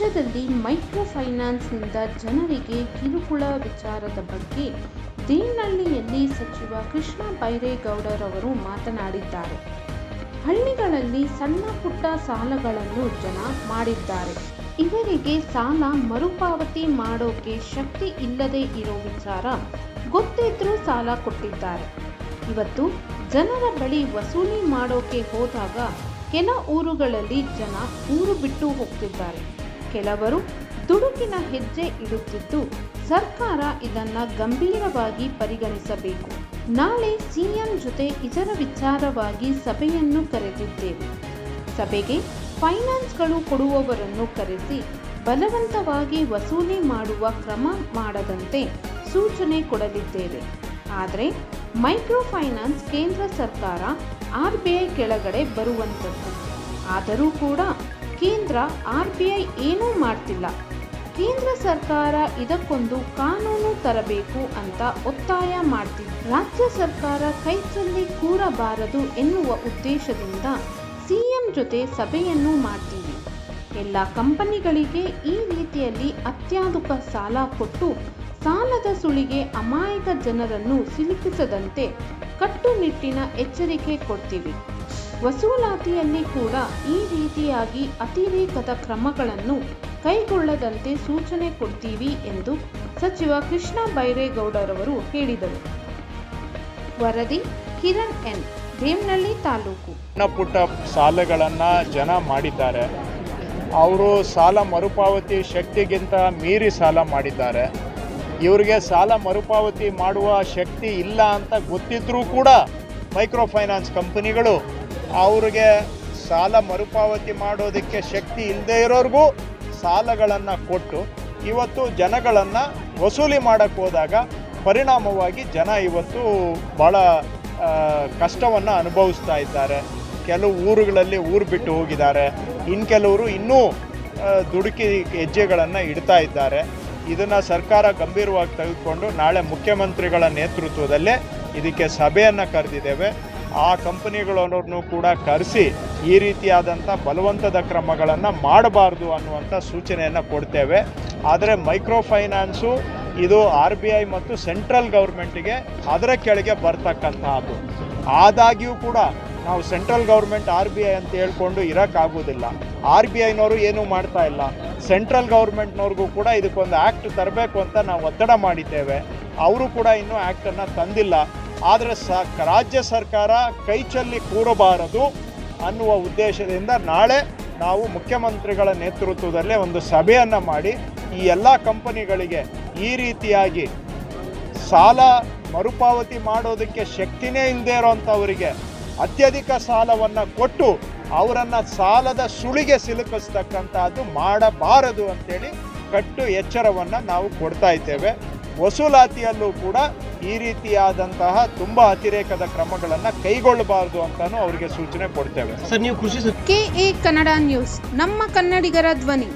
ರಾಜ್ಯದಲ್ಲಿ ಮೈಕ್ರೋ ಫೈನಾನ್ಸ್ನಿಂದ ಜನರಿಗೆ ಕಿರುಕುಳ ವಿಚಾರದ ಬಗ್ಗೆ ದೇವನಹಳ್ಳಿಯಲ್ಲಿ ಸಚಿವ ಕೃಷ್ಣ ಬೈರೇಗೌಡರವರು ಮಾತನಾಡಿದ್ದಾರೆ. ಹಳ್ಳಿಗಳಲ್ಲಿ ಸಣ್ಣ ಪುಟ್ಟ ಸಾಲಗಳನ್ನು ಜನ ಮಾಡಿದ್ದಾರೆ. ಇವರಿಗೆ ಸಾಲ ಮರುಪಾವತಿ ಮಾಡೋಕೆ ಶಕ್ತಿ ಇಲ್ಲದೆ ಇರೋ ವಿಚಾರ ಗೊತ್ತಿದ್ರೂ ಸಾಲ ಕೊಟ್ಟಿದ್ದಾರೆ. ಇವತ್ತು ಜನರ ಬಳಿ ವಸೂಲಿ ಮಾಡೋಕೆ ಹೋದಾಗ ಕೆಲ ಊರುಗಳಲ್ಲಿ ಜನ ಊರು ಬಿಟ್ಟು ಹೋಗ್ತಿದ್ದಾರೆ. ಕೆಲವರು ದುಡುಕಿನ ಹೆಜ್ಜೆ ಇಡುತ್ತಿದ್ದು ಸರ್ಕಾರ ಇದನ್ನ ಗಂಭೀರವಾಗಿ ಪರಿಗಣಿಸಬೇಕು. ನಾಳೆ ಸಿಎಂ ಜೊತೆ ಇದರ ವಿಚಾರವಾಗಿ ಸಭೆಯನ್ನು ಕರೆದಿದ್ದೇವೆ. ಸಭೆಗೆ ಫೈನಾನ್ಸ್ಗಳು ಕೊಡುವವರನ್ನು ಕರೆಸಿ ಬಲವಂತವಾಗಿ ವಸೂಲಿ ಮಾಡುವ ಕ್ರಮ ಮಾಡದಂತೆ ಸೂಚನೆ ಕೊಡಲಿದ್ದೇವೆ. ಆದರೆ ಮೈಕ್ರೋ ಫೈನಾನ್ಸ್ ಕೇಂದ್ರ ಸರ್ಕಾರ ಆರ್ ಬಿ ಐ ಕೆಳಗಡೆ ಬರುವಂಥದ್ದು. ಆದರೂ ಕೂಡ ಕೇಂದ್ರ ಆರ್ ಬಿ ಐ ಏನೂ ಮಾಡ್ತಿಲ್ಲ. ಕೇಂದ್ರ ಸರ್ಕಾರ ಇದಕ್ಕೊಂದು ಕಾನೂನು ತರಬೇಕು ಅಂತ ಒತ್ತಾಯ ಮಾಡ್ತಿದೆ. ರಾಜ್ಯ ಸರ್ಕಾರ ಕೈಚಲ್ಲಿ ಕೂರಬಾರದು ಎನ್ನುವ ಉದ್ದೇಶದಿಂದ ಸಿಎಂ ಜೊತೆ ಸಭೆಯನ್ನು ಮಾಡ್ತೀವಿ. ಎಲ್ಲ ಕಂಪನಿಗಳಿಗೆ ಈ ರೀತಿಯಲ್ಲಿ ಅತ್ಯಾಧುಕ ಸಾಲ ಕೊಟ್ಟು ಸಾಲದ ಸುಳಿಗೆ ಅಮಾಯಕ ಜನರನ್ನು ಸಿಲುಕಿಸದಂತೆ ಕಟ್ಟುನಿಟ್ಟಿನ ಎಚ್ಚರಿಕೆ ಕೊಡ್ತೀವಿ. ವಸೂಲಾತಿಯಲ್ಲಿ ಕೂಡ ಈ ರೀತಿಯಾಗಿ ಅತಿರೇಕದ ಕ್ರಮಗಳನ್ನು ಕೈಗೊಳ್ಳದಂತೆ ಸೂಚನೆ ಕೊಡ್ತೀವಿ ಎಂದು ಸಚಿವ ಕೃಷ್ಣ ಬೈರೇಗೌಡರವರು ಹೇಳಿದರು. ವರದಿ ಕಿರಣ್ ಎನ್ ದೇವನಹಳ್ಳಿ ತಾಲೂಕು. ಪುಟ್ಟ ಸಾಲಗಳನ್ನು ಜನ ಮಾಡಿದ್ದಾರೆ. ಅವರು ಸಾಲ ಮರುಪಾವತಿ ಶಕ್ತಿಗಿಂತ ಮೀರಿ ಸಾಲ ಮಾಡಿದ್ದಾರೆ. ಇವರಿಗೆ ಸಾಲ ಮರುಪಾವತಿ ಮಾಡುವ ಶಕ್ತಿ ಇಲ್ಲ ಅಂತ ಗೊತ್ತಿದ್ರೂ ಕೂಡ ಮೈಕ್ರೋ ಫೈನಾನ್ಸ್ ಕಂಪನಿಗಳು ಅವ್ರಿಗೆ ಸಾಲ ಮರುಪಾವತಿ ಮಾಡೋದಕ್ಕೆ ಶಕ್ತಿ ಇಲ್ಲದೆ ಇರೋರಿಗೂ ಸಾಲಗಳನ್ನು ಕೊಟ್ಟು ಇವತ್ತು ಜನಗಳನ್ನು ವಸೂಲಿ ಮಾಡೋಕ್ಕೆ ಪರಿಣಾಮವಾಗಿ ಜನ ಇವತ್ತು ಭಾಳ ಕಷ್ಟವನ್ನು ಅನುಭವಿಸ್ತಾ ಇದ್ದಾರೆ. ಕೆಲವು ಊರುಗಳಲ್ಲಿ ಊರು ಬಿಟ್ಟು ಹೋಗಿದ್ದಾರೆ. ಇನ್ನು ಕೆಲವರು ಇನ್ನೂ ದುಡುಕಿ ಹೆಜ್ಜೆಗಳನ್ನು ಇಡ್ತಾ ಇದ್ದಾರೆ. ಇದನ್ನು ಸರ್ಕಾರ ಗಂಭೀರವಾಗಿ ತೆಗೆದುಕೊಂಡು ನಾಳೆ ಮುಖ್ಯಮಂತ್ರಿಗಳ ನೇತೃತ್ವದಲ್ಲೇ ಇದಕ್ಕೆ ಸಭೆಯನ್ನು ಕರೆದಿದ್ದೇವೆ. ಆ ಕಂಪನಿಗಳನ್ನು ಕೂಡ ಕರೆಸಿ ಈ ರೀತಿಯಾದಂಥ ಬಲವಂತದ ಕ್ರಮಗಳನ್ನು ಮಾಡಬಾರ್ದು ಅನ್ನುವಂಥ ಸೂಚನೆಯನ್ನು ಕೊಡ್ತೇವೆ. ಆದರೆ ಮೈಕ್ರೋ ಫೈನಾನ್ಸು ಇದು ಆರ್ ಬಿ ಐ ಮತ್ತು ಸೆಂಟ್ರಲ್ ಗೌರ್ಮೆಂಟಿಗೆ ಅದರ ಕೆಳಗೆ ಬರ್ತಕ್ಕಂತಹದ್ದು. ಆದಾಗ್ಯೂ ಕೂಡ ನಾವು central government R B I ಅಂತ ಹೇಳ್ಕೊಂಡು ಇರೋಕ್ಕಾಗೋದಿಲ್ಲ ಆರ್ ಬಿ ಐನವರು ಏನೂ ಮಾಡ್ತಾ ಇಲ್ಲ. ಸೆಂಟ್ರಲ್ ಗೌರ್ಮೆಂಟ್ನವ್ರಿಗೂ ಕೂಡ ಇದಕ್ಕೊಂದು ಆ್ಯಕ್ಟ್ ತರಬೇಕು ಅಂತ ನಾವು ಒತ್ತಡ ಮಾಡಿದ್ದೇವೆ. ಅವರು ಕೂಡ ಇನ್ನೂ ಆ್ಯಕ್ಟನ್ನು ತಂದಿಲ್ಲ. ಆದರೆ ಸ ರಾಜ್ಯ ಸರ್ಕಾರ ಕೈಚಲ್ಲಿ ಕೂರಬಾರದು ಅನ್ನುವ ಉದ್ದೇಶದಿಂದ ನಾಳೆ ನಾವು ಮುಖ್ಯಮಂತ್ರಿಗಳ ನೇತೃತ್ವದಲ್ಲೇ ಒಂದು ಸಭೆಯನ್ನು ಮಾಡಿ ಈ ಎಲ್ಲ ಕಂಪನಿಗಳಿಗೆ ಈ ರೀತಿಯಾಗಿ ಸಾಲ ಮರುಪಾವತಿ ಮಾಡೋದಕ್ಕೆ ಶಕ್ತಿನೇ ಇಲ್ಲದೆ ಇರೋಂಥವರಿಗೆ ಅತ್ಯಧಿಕ ಸಾಲವನ್ನು ಕೊಟ್ಟು ಅವರನ್ನು ಸಾಲದ ಸುಳಿಗೆ ಸಿಲುಕಿಸ್ತಕ್ಕಂಥದ್ದು ಮಾಡಬಾರದು ಅಂತೇಳಿ ಕಟ್ಟು ಎಚ್ಚರವನ್ನು ನಾವು ಕೊಡ್ತಾ ಇದ್ದೇವೆ. ವಸೂಲಾತಿಯಲ್ಲೂ ಕೂಡ ಈ ರೀತಿಯಾದಂತಹ ತುಂಬಾ ಅತಿರೇಕದ ಕ್ರಮಗಳನ್ನು ಕೈಗೊಳ್ಳಬಾರದು ಅಂತಲೂ ಅವರಿಗೆ ಸೂಚನೆ ಕೊಡ್ತೇವೆ. ಸರ್ ನೀವು ಕೃಷಿ ಕೆ ಕೆಎ ಕನ್ನಡ ನ್ಯೂಸ್ ನಮ್ಮ ಕನ್ನಡಿಗರ ಧ್ವನಿ.